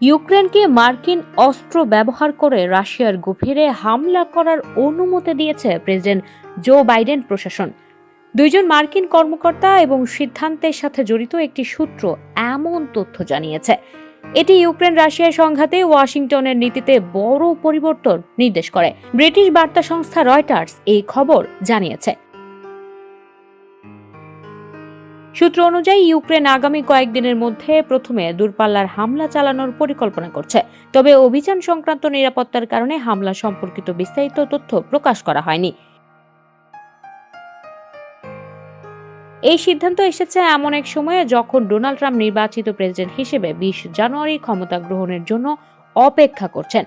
ইউক্রেনকে মার্কিন অস্ত্র ব্যবহার করে রাশিয়ার গভীরে হামলা করার অনুমতি দিয়েছে প্রেসিডেন্ট জো বাইডেন প্রশাসন। দুইজন মার্কিন কর্মকর্তা এবং সিদ্ধান্তের সাথে জড়িত একটি সূত্র এমন তথ্য জানিয়েছে। এটি ইউক্রেন রাশিয়ার সংঘাতে ওয়াশিংটনের নীতিতে বড় পরিবর্তন নির্দেশ করে। ব্রিটিশ বার্তা সংস্থা রয়টার্স এই খবর জানিয়েছে। সূত্র অনুযায়ী, ইউক্রেন আগামী কয়েকদিনের মধ্যে প্রথমে দূরপাল্লার হামলা চালানোর পরিকল্পনা করছে। তবে অভিযান সংক্রান্ত নিরাপত্তার কারণে হামলা সম্পর্কিত বিস্তারিত তথ্য প্রকাশ করা হয়নি। এই সিদ্ধান্ত এসেছে এমন এক সময়ে যখন ডোনাল্ড ট্রাম্প নির্বাচিত প্রেসিডেন্ট হিসেবে বিশ জানুয়ারি ক্ষমতা গ্রহণের জন্য অপেক্ষা করছেন।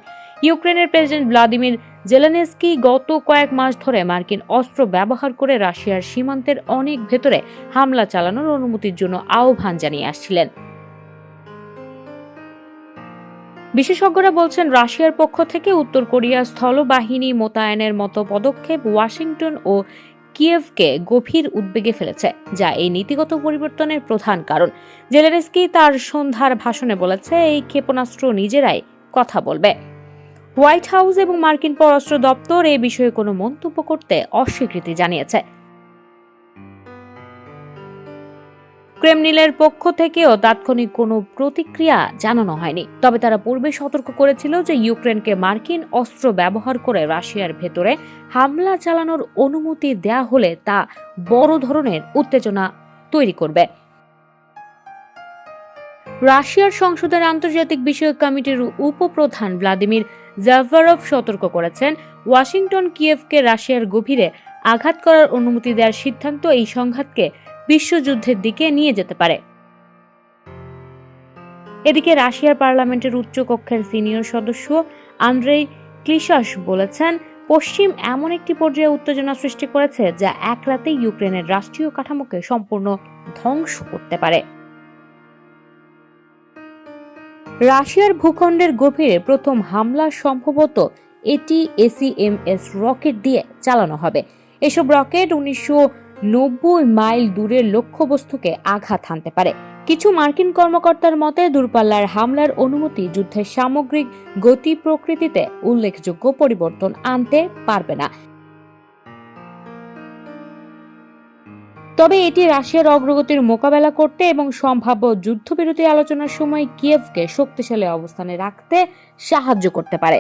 ইউক্রেনের প্রেসিডেন্ট ভ্লাদিমির জেলেনেস্কি গত কয়েক মাস ধরে মার্কিন অস্ত্র ব্যবহার করে রাশিয়ার সীমান্তের অনেক ভেতরে হামলা চালানোর অনুমতির জন্য আহ্বান জানিয়ে আসছিলেন। বিশেষজ্ঞরা বলছেন, রাশিয়ার পক্ষ থেকে উত্তর কোরিয়া স্থলবাহিনী মোতায়েনের মতো পদক্ষেপ ওয়াশিংটন ও কিয়েভকে গভীর উদ্বেগে ফেলেছে, যা এই নীতিগত পরিবর্তনের প্রধান কারণ। জেলেনস্কি তার সন্ধ্যার ভাষণে বলেছে, এই ক্ষেপণাস্ত্র নিজেরাই কথা বলবে। হোয়াইট হাউস এবং মার্কিন পররাষ্ট্র দপ্তর এ বিষয়ে কোনো মন্তব্য করতে অস্বীকৃতি জানিয়েছে। ক্রেমলিনের পক্ষ থেকেও তাৎক্ষণিক কোনো প্রতিক্রিয়া জানানো হয়নি। তবে তারা পূর্বে সতর্ক করেছিল যে ইউক্রেনকে মার্কিন অস্ত্র ব্যবহার করে রাশিয়ার ভেতরে হামলা চালানোর অনুমতি দেয়া হলে তা বড় ধরনের উত্তেজনা তৈরি করবে। রাশিয়ার সংসদের আন্তর্জাতিক বিষয়ক কমিটির উপপ্রধান ভ্লাদিমির জাভারভ সতর্ক করেছেন, ওয়াশিংটন কিয়েভকে রাশিয়ার গভীরে আঘাত করার অনুমতি দেওয়ার সিদ্ধান্ত এই সংঘাতকে বিশ্বযুদ্ধের দিকে নিয়ে যেতে পারে। এদিকে রাশিয়ার পার্লামেন্টের উচ্চ কক্ষের সিনিয়র সদস্য আন্দ্রেই ক্লিশাস বলেছেন, পশ্চিম এমন একটি পর্যায়ে উত্তেজনা সৃষ্টি করেছে যা এক রাতে ইউক্রেনের রাষ্ট্রীয় কাঠামোকে সম্পূর্ণ ধ্বংস করতে পারে। রাশিয়ার ভূখণ্ডের গভীরে প্রথম হামলা সম্ভবত এটি এসিএমএস রকেট দিয়ে চালানো হবে। এসব রকেট উনিশশো নব্বই মাইল দূরের লক্ষ্যবস্তুকে আঘাত হানতে পারে। কিছু মার্কিন কর্মকর্তার মতে, দূরপাল্লার হামলার অনুমতি যুদ্ধের সামগ্রিক গতি প্রকৃতিতে উল্লেখযোগ্য পরিবর্তন আনতে পারবে না। তবে এটি রাশিয়ার অগ্রগতির মোকাবেলা করতে এবং সম্ভাব্য যুদ্ধবিরতি আলোচনার সময় কিয়েভকে শক্তিশালী অবস্থানে রাখতে সাহায্য করতে পারে।